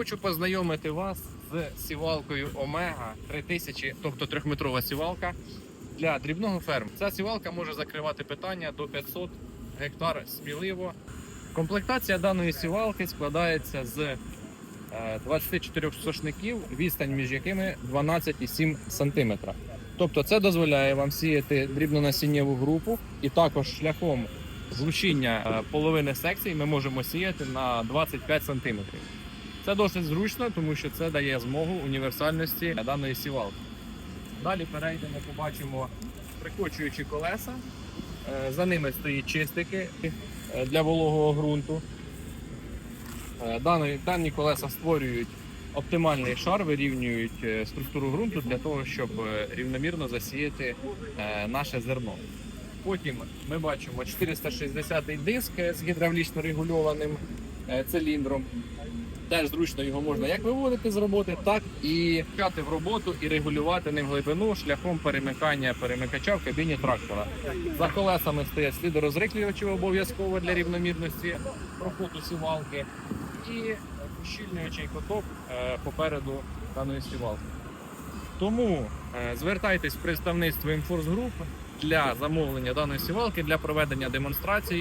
хочу познайомити вас з сівалкою Омега 3000, тобто трьохметрова сівалка для дрібного ферму. Ця сівалка може закривати питання до 500 гектар сміливо. Комплектація даної сівалки складається з е, 24 сошників, відстань між якими 12,7 см. Тобто це дозволяє вам сіяти дрібнонасіннєву групу і також шляхом злучіння е, половини секцій ми можемо сіяти на 25 см. Це досить зручно, тому що це дає змогу універсальності даної сівалки. Далі перейдемо, побачимо прикочуючі колеса. Е, За ними стоїть чистики е, для вологого ґрунту. Е, Дані, дані колеса створюють оптимальний шар, вирівнюють структуру ґрунту для того, щоб рівномірно засіяти наше зерно. Потім ми бачимо 460-й диск з гідравлічно регульованим циліндром. Теж зручно його можна як виводити з роботи, так і вкати в роботу і регулювати ним глибину шляхом перемикання перемикача в кабіні трактора. За колесами стоять слідорозриклювачі обов'язково для рівномірності проходу сівалки і ущільнюючий коток е, попереду даної сівалки. Тому е, звертайтесь в представництво Group для замовлення даної сівалки для проведення демонстрації.